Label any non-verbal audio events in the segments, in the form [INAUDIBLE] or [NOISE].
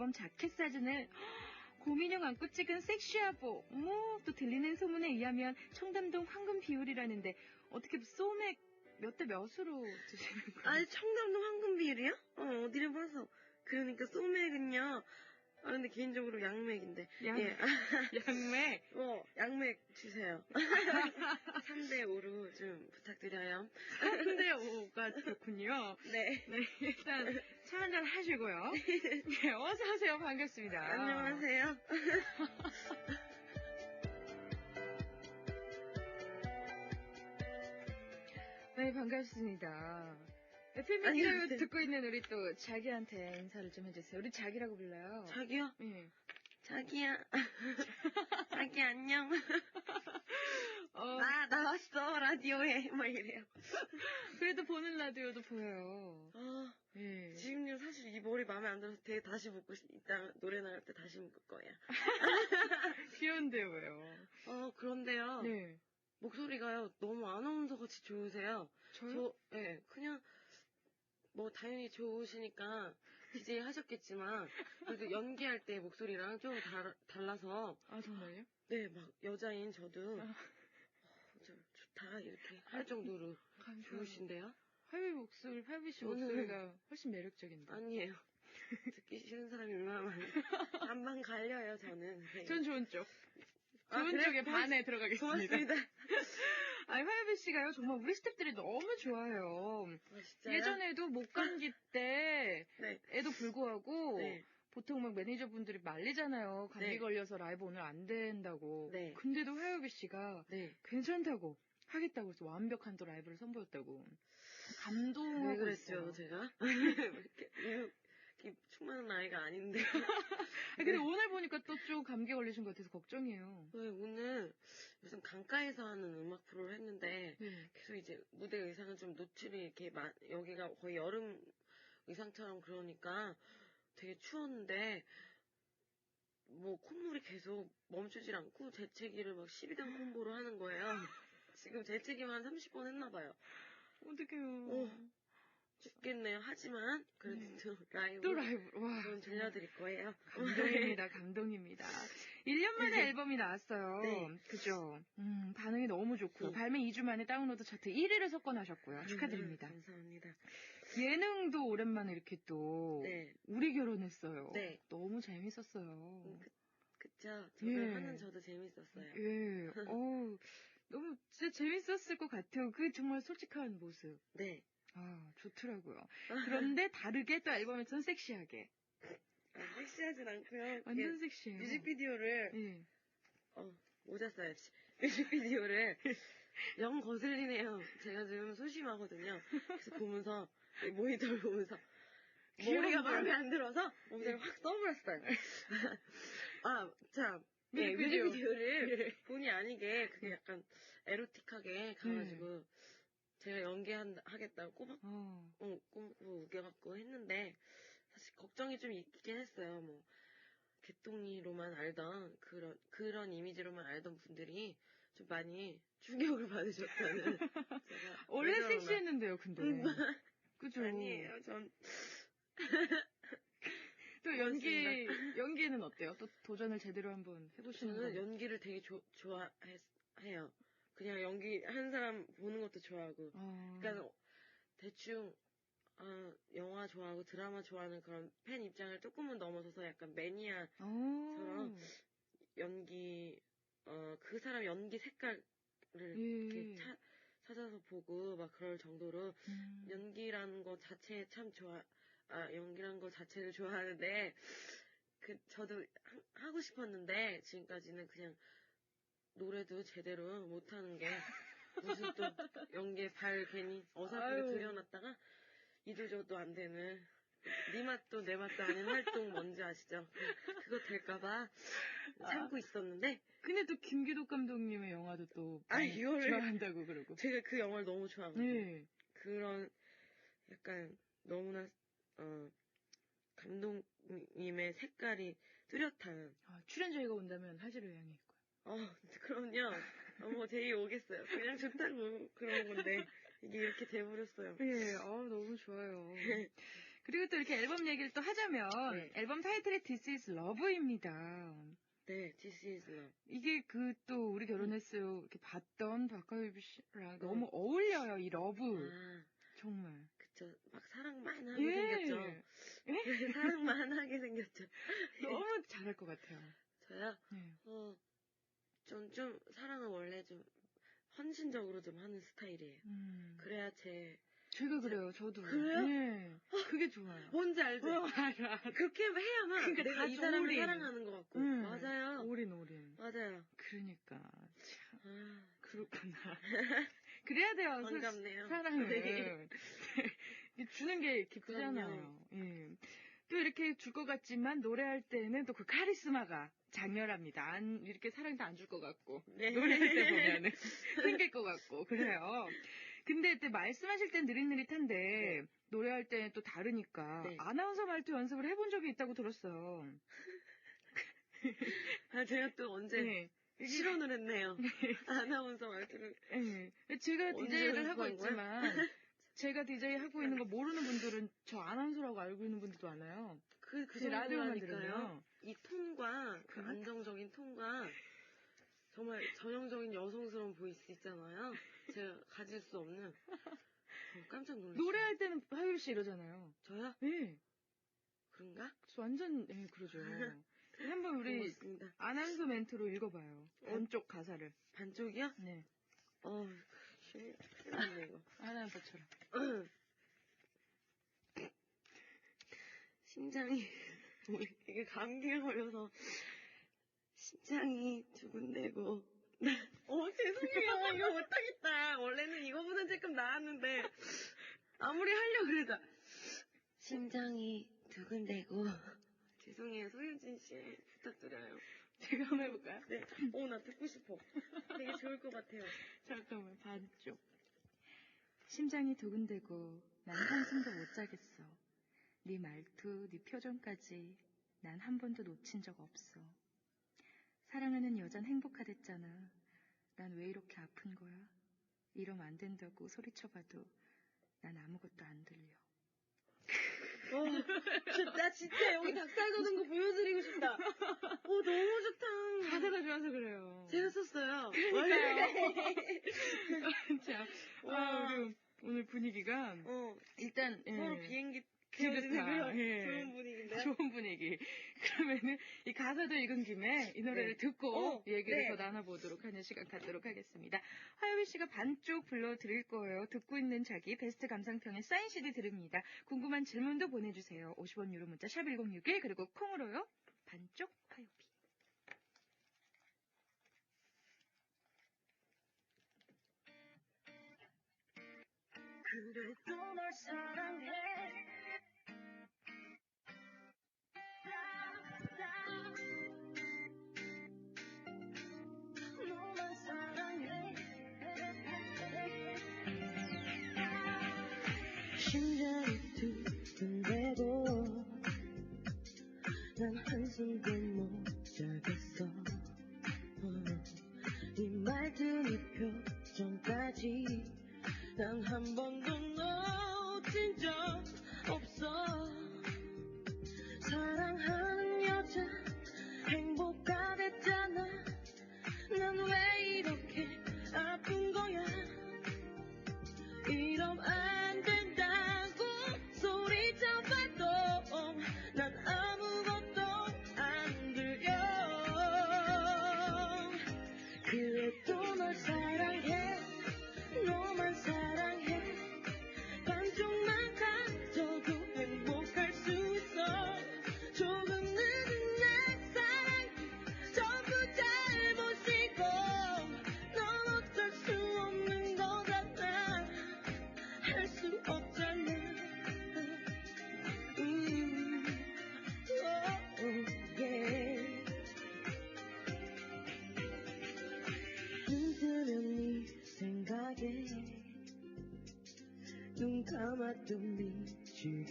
앨범 자켓 사진을 고민형 안고 찍은 섹시하보. 어머, 또 들리는 소문에 의하면 청담동 황금 비율이라는데 어떻게 소맥 몇 대 몇으로 드시는 거예요? 아니, 청담동 황금 비율이요? 어, 어디를 봐서. 그러니까 소맥은요. 아, 근데 개인적으로 양맥인데. 양- 예. [LAUGHS] 양맥. 어, 양맥 주세요. [LAUGHS] 3대 5로 좀 부탁드려요. 3대 5가 좋군요. 네. 네, 일단 차 한잔 하시고요. [LAUGHS] 네, 어서 오세요. 반갑습니다. 안녕하세요. 네, 반갑습니다. FM 안녕하세요. 미디어 듣고 있는 우리 또 자기한테 인사를 좀 해주세요. 우리 자기라고 불러요. 자기요? 예. 자기야. [LAUGHS] 자기 안녕. 어, 나 나왔어 라디오에 막 이래요. 그래도 보는 라디오도 보여요. 아 예. 지금요 사실 이 머리 마음에 안 들어서 되게 다시 묶고 싶, 이따 노래 나갈 때 다시 묶을 거예요. [LAUGHS] 귀여운데 왜요? 어 그런데요 네. 목소리가요 너무 아나운서 같이 좋으세요. 저요? 저 예, 그냥 뭐 당연히 좋으시니까 DJ 하셨겠지만 그래도 연기할 때 목소리랑 좀 달, 달라서 아, 정말요? 네 막 여자인 저도 아. 어, 저 좋다 이렇게 할 정도로 감사합니다. 좋으신데요? 하비 목소리, 하비 씨 목소리가 훨씬 매력적인데. 아니에요. 듣기 싫은 사람이 얼마나 많아요. 반반 갈려요, 저는. 네. 전 좋은 쪽. 아, 좋은 그래요? 쪽에 고맙- 반에 들어가겠습니다. 고맙습니다. [LAUGHS] 아니, 화요비 씨가요, 정말 우리 스탭들이 너무 좋아요. 아, 진짜요? 예전에도 목감기 [LAUGHS] 때, 네. 에도 불구하고, 네. 보통 막 매니저분들이 말리잖아요. 감기 네. 걸려서 라이브 오늘 안 된다고. 네. 근데도 화요비 씨가 네. 괜찮다고 하겠다고 해서 완벽한 또 라이브를 선보였다고. 감동하고 왜 그랬죠, 있어요. 제가? [LAUGHS] 이렇게, 이렇게 충만한 아이가 아닌데. [LAUGHS] 아니, 근데 오늘 보니까 또 좀 감기 걸리신 것 같아서 걱정이에요. 네, 오늘 무슨 강가에서 하는 음악 프로를 했는데, 네. 계속 이제 무대 의상은 좀 노출이 이렇게, 마- 여기가 거의 여름 의상처럼 그러니까 되게 추웠는데, 뭐 콧물이 계속 멈추질 않고 재채기를 막 12단 콤보로 하는 거예요. 지금 재채기만 한 30번 했나 봐요. 어떡해요. 어. 죽겠네요. 하지만, 그래도 네. 또 라이브. 또 라이브, 와. 전 들려드릴 거예요. 감동입니다, [LAUGHS] 감동입니다. 1년 만에 앨범이 나왔어요. 네. 그죠? 음, 반응이 너무 좋고, 네. 발매 2주 만에 다운로드 차트 1위를 석권하셨고요. 축하드립니다. 음, 감사합니다. 예능도 오랜만에 이렇게 또, 네. 우리 결혼했어요. 네. 너무 재밌었어요. 음, 그, 그쵸. 저도 예. 하는 저도 재밌었어요. 예, 어우, 너무 진짜 재밌었을 것 같아요. 그 정말 솔직한 모습. 네. 아, 좋더라고요. 그런데 다르게 또 앨범에서는 섹시하게. 아, 섹시하진 않고요. 완전 섹시해요. 뮤직비디오를, 예. 어, 모자 써야지. 뮤직비디오를 [LAUGHS] 영 거슬리네요. 제가 지금 소심하거든요. 그래서 보면서, 이 모니터를 보면서, 머리가 마음에 안 들어서 모자를 확 써버렸어요. [LAUGHS] 아, 참. 네, 뮤직비디오. 뮤직비디오를 예. 본의 아니게 그게 약간 에로틱하게 가가지고 제가 연기하겠다고 꼬박 어. 어, 꿈꾸 우겨갖고 했는데 사실 걱정이 좀 있긴 했어요. 뭐 개똥이로만 알던 그런 그런 이미지로만 알던 분들이 좀 많이 충격을 받으셨다는. [LAUGHS] 제가 원래. 섹시했는데요, 근데. 음, 그죠? 아니에요. 전 [LAUGHS] 또 연기, 연기는 어때요? 또 도전을 제대로 한번 해보시는 저는 거. 연기를 되게 조, 좋아해요. 그냥 연기 한 사람 보는 것도 좋아하고. 어. 그러니까 대충 아, 영화 좋아하고 드라마 좋아하는 그런 팬 입장을 조금은 넘어서서 약간 매니아 어. 저런 연기 어 그 사람 연기 색깔을 예. 이렇게 차- 찾아서 보고 막 그럴 정도로 음. 연기라는 거 자체 참 좋아 아 연기라는 거 자체를 좋아하는데 그 저도 하- 하고 싶었는데 지금까지는 그냥 노래도 제대로 못하는 게 [LAUGHS] 무슨 또 연기에 발 괜히 어설프게. 들여놨다가 이도저도 안 되는 네 맛도 내 맛도 아닌 활동 뭔지 아시죠? 그거 될까봐 참고 있었는데 근데 또 김기덕 감독님의 영화도 또 아, 좋아한다고 그러고. 제가 그 영화를 너무 좋아하거든요. 네. 그런 약간 너무나 어 감독님의 색깔이 뚜렷한 아, 출연자가 온다면 하지를 있고 요. 어 [LAUGHS] 그럼요 어머 제이 오겠어요 그냥 좋다고 그런 건데 이게 이렇게 돼버렸어요 예, 어, 너무 좋아요. 그리고 또 이렇게 앨범 얘기를 또 하자면 네. 앨범 타이틀이 This is Love입니다. 네, This is love. 이게 그 또 우리 결혼했어요 이렇게 봤던 박하유비 씨랑 너무 어울려요 이 러브 아, 정말. 그쵸. 막 사랑만 하게 예. 생겼죠. [LAUGHS] 사랑만 하게 생겼죠. 너무 잘할 것 같아요. 저요? 네. 어, 전 좀 사랑을 원래 좀 헌신적으로 좀 하는 스타일이에요. 음. 그래야 제 제가 그래요. 저도. 그래요? 네. 그게 좋아요. 뭔지 알죠? 어, 알아. 그렇게 해야만 그러니까 내가 다이 사람을 올인. 사랑하는 것 같고 음. 맞아요. 올인 올인. 맞아요. 그러니까 참 아, 그렇구나. [LAUGHS] 그래야 돼요. 사- 반갑네요. 사랑을 네. 이게 주는 게 기쁘잖아요. 예. 또 이렇게 줄 것 같지만 노래할 때는 또 그 카리스마가 장렬합니다. 안, 이렇게 사랑도 안 줄 것 같고 네. 노래할 때 보면은 [LAUGHS] 생길 것 같고 그래요. 근데 또 말씀하실 땐 느릿느릿한데 노래할 때는 또 다르니까 네. 아나운서 말투 연습을 해본 적이 있다고 들었어요. [LAUGHS] 아, 제가 또 언제 네. 실언을 했네요. [LAUGHS] 아나운서 말투를. 예. 제가 DJ를 하고? 있지만 제가 DJ 하고 있는 거 모르는 분들은 저 아나운서라고 알고 있는 분들도 많아요. 그, 그제 라디오만. 들으면. 이 톤과 그 그러니까. 안정적인 톤과 정말 전형적인 여성스러운 보이스 있잖아요. 제가 가질 수 없는. 어, 깜짝 놀랐어요. 노래할 때는 하율 씨 이러잖아요. 저요? 네. 그런가? 저 완전 네, 그러죠. [LAUGHS] 한번 우리. 아나운서 멘트로 읽어봐요. 어? 반쪽 가사를. 반쪽이요? 네. 어, 났네, 이거. [LAUGHS] 아나운서처럼. 심장이 이게 감기에 걸려서 심장이 두근대고. 어 죄송해요. [LAUGHS] 이거 못하겠다. 원래는 이거보다 조금 나았는데. 아무리 하려 그래도 심장이 두근대고. 죄송해요. 소유진 씨 부탁드려요. 제가 한번 해볼까요? 네어나 듣고 싶어. 되게 좋을 것 같아요. 잠깐만, 반쪽. 심장이 두근대고 난 한숨도 못 자겠어. 네 말투, 네 표정까지 난 한 번도 놓친 적 없어. 사랑하는 여잔 행복하댔잖아. 난 왜 이렇게 아픈 거야? 이러면 안 된다고 소리쳐봐도 난 아무것도 안 들려. 어, 저, 나 진짜 여기 닭살 돋은 거 보여드리고 싶다 오 너무 좋다 가사가 좋아서 그래요. 제가 썼어요 [LAUGHS] 자, 와. 아, 우리 오늘 분위기가 어, 일단 예, 서로 비행기 그런 예. 좋은 분위기인데요. [LAUGHS] 좋은 분위기. 그러면은 이 가사도 읽은 김에 이 노래를 네. 듣고 어, 얘기를 네. 더 나눠보도록 하는 시간 갖도록 하겠습니다. 화요일 씨가 반쪽 불러드릴 거예요. 듣고 있는 자기 베스트 감상평에 사인 CD 드립니다. 궁금한 질문도 보내주세요. 50원 유료 문자 샵 1061 그리고 콩으로요. 반쪽 화요비. 그래도 널 사랑해. 두근대고 난 한숨도 못 자겠어. 어, 네 말투 네 표정까지 난 한 번도 감아도 미치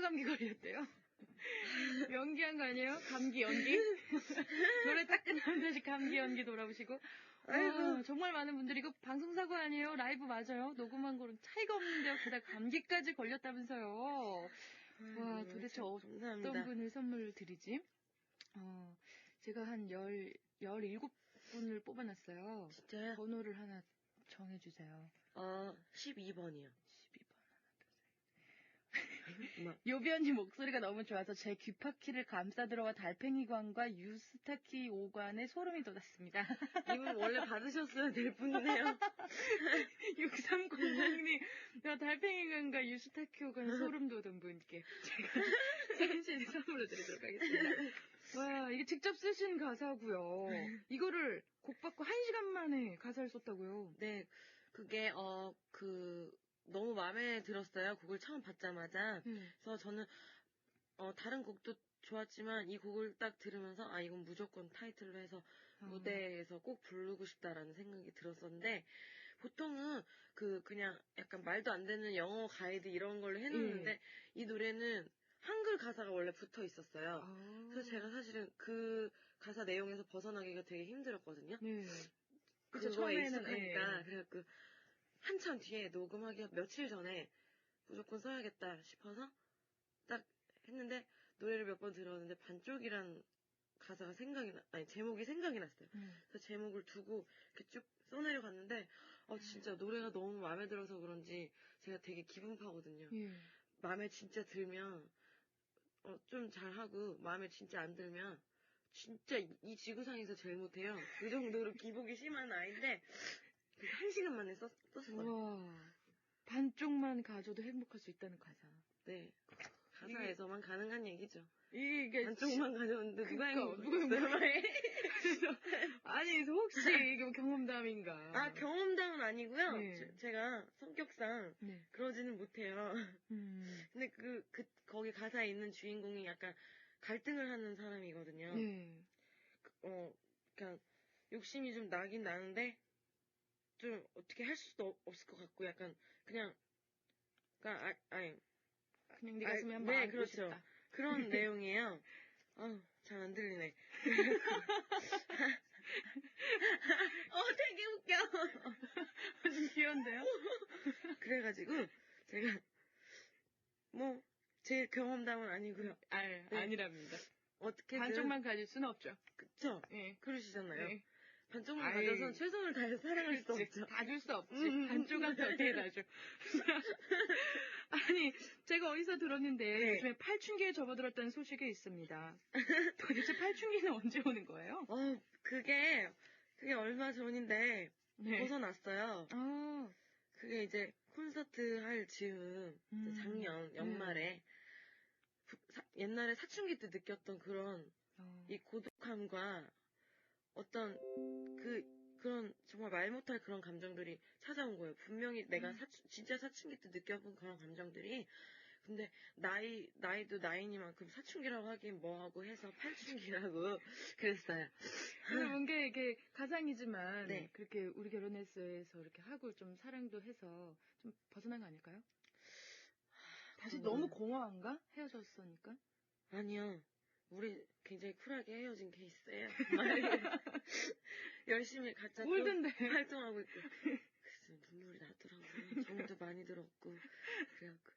감기 걸렸대요. [LAUGHS] 연기한 거 아니에요? 감기 연기? [LAUGHS] 노래 딱 끝나면 다시 감기 연기 돌아오시고. 아이고. 아, 정말 많은 분들이 이거 방송사고 아니에요? 라이브 맞아요? 녹음한 거랑 차이가 없는데요. 게다가 감기까지 걸렸다면서요. 와, 아이고, 도대체 참 어떤. 분을 선물 드리지? 어, 제가 한 열, 17분을 뽑아놨어요. 진짜요? 번호를 하나 정해주세요. 어, 12번이요. 12번. 막, 요변이 목소리가 너무 좋아서 제 귀파키를 감싸 들어와 달팽이관과 유스타키 오관에 소름이 돋았습니다. [LAUGHS] 이분 원래 받으셨어야 될 분이네요. [LAUGHS] 6300님, 달팽이관과 유스타키 오관에 소름 돋은 분께 제가 [LAUGHS] 생신 선물로 드리도록 하겠습니다. 와, 이게 직접 쓰신 가사고요. 이거를 곡 받고 1시간 만에 가사를 썼다고요. 네, 그게, 어, 그, 너무 마음에 들었어요. 곡을 처음 받자마자. 네. 그래서 저는, 어, 다른 곡도 좋았지만 이 곡을 딱 들으면서, 아, 이건 무조건 타이틀로 해서 아, 무대에서 꼭 부르고 싶다라는 생각이 들었었는데, 보통은 그, 그냥 약간 말도 안 되는 영어 가이드 이런 걸로 해놓는데, 예. 이 노래는 한글 가사가 원래 붙어 있었어요. 아. 그래서 제가 사실은 그 가사 내용에서 벗어나기가 되게 힘들었거든요. 네. 그쵸, 처음에는, 익숙하니까 예. 그래갖고 한참 뒤에 녹음하기 며칠 전에 무조건 써야겠다 싶어서 딱 했는데 노래를 몇 번 들었는데 반쪽이란 가사가 생각이 나 아니 제목이 생각이 났어요. 음. 그래서 제목을 두고 이렇게 쭉 써내려 갔는데 어 진짜 노래가 너무 마음에 들어서 그런지 제가 되게 기분 파거든요. 예. 마음에 진짜 들면 어, 좀 잘하고 마음에 진짜 안 들면 진짜 이- 이 지구상에서 제일 못해요. 그 정도로 기복이 심한 아이인데 그 한 시간 만에 썼, 썼어요. 와. 반쪽만 가져도 행복할 수 있다는 가사. 네. 가사에서만 가능한 얘기죠. 이게 한쪽만 가져오는데 누가 그러니까, 누가 행복했어요? [LAUGHS] 아니 혹시 이게 경험담인가? 아 경험담은 아니고요. 네. 제- 제가 성격상 네. 그러지는 못해요. [LAUGHS] 음. 근데 그, 그 거기 가사에 있는 주인공이 약간 갈등을 하는 사람이거든요. 네. 어, 그냥 욕심이 좀 나긴 나는데 좀 어떻게 할 수도 없- 없을 것 같고 약간 그냥 그러니까 아, 아니 그냥 네 [LAUGHS] 아, 가슴에 한번 네, 그렇죠. 싶다. 그런 내용이에요. 아우 잘안 들리네. [LAUGHS] [LAUGHS] 어 되게 웃겨. 좀 귀여운데요? 그래가지고 제가 뭐 제 경험담은 아니고요. 아, 네. 아니랍니다. 어떻게든 반쪽만 가질 수는 없죠. 그쵸? 네. 그러시잖아요. 네. 반쪽만 아이. 가져선 최선을 다해서 사랑할 수. 없죠. 다 줄 수 없지. 음. 반쪽한테 어떻게 다 줘. 아니, 제가 어디서 들었는데 네. 요즘에 팔춘기에 접어들었다는 소식이 있습니다. 도대체 팔춘기는 언제 오는 거예요? 어, 그게, 그게 얼마 전인데, 네. 벗어났어요. 아, 그게 이제 콘서트 할 즈음, 음. 작년 연말에, 부- 사- 옛날에 사춘기 때 느꼈던 그런, 어. 이 고독함과 어떤, 그, 그런, 정말 말 못할 그런 감정들이 찾아온 거예요. 분명히 내가 음. 사춘, 진짜 사춘기 때 느껴본 그런 감정들이, 근데, 나이, 나이도 나이니만큼 사춘기라고 하긴 뭐하고 해서 팔춘기라고 [LAUGHS] 그랬어요. 그래서 뭔가 이게 가상이지만 네. 그렇게 우리 결혼했어에서 이렇게 하고 좀 사랑도 해서 좀 벗어난 거 아닐까요? 다시 너무 공허한가? 헤어졌으니까? 아니요. 우리 굉장히 쿨하게 헤어진 케이스예요. [LAUGHS] 열심히 가짜 또 울던데. 활동하고 있고. 그래서 눈물이 나더라고요. 정도 많이 들었고. 그래갖고.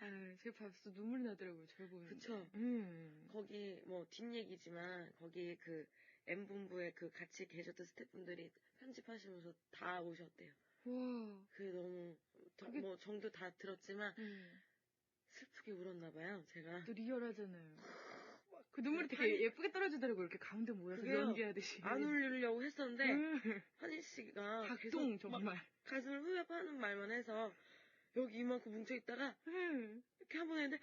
아, 제가 봤어 눈물이 나더라고요. 절 보면. 그쵸. 음. 거기 뭐 뒷얘기지만 거기 그 M본부에 그 같이 계셨던 스태프분들이 편집하시면서 다 오셨대요. 와. 그게 너무 더- 그게- 뭐 정도 다 들었지만 음. 슬프게 울었나 봐요. 제가. 또 리얼하잖아요. [LAUGHS] 그 눈물이 되게 아니- 예쁘게 떨어지더라고요. 이렇게 가운데 모여서 그게요. 연기하듯이. 안 울리려고 했었는데 음. 한희 씨가 막 정말. 가슴을 후벼파는 말만 해서 여기 이만큼 뭉쳐 있다가 음. 이렇게 한 번 했는데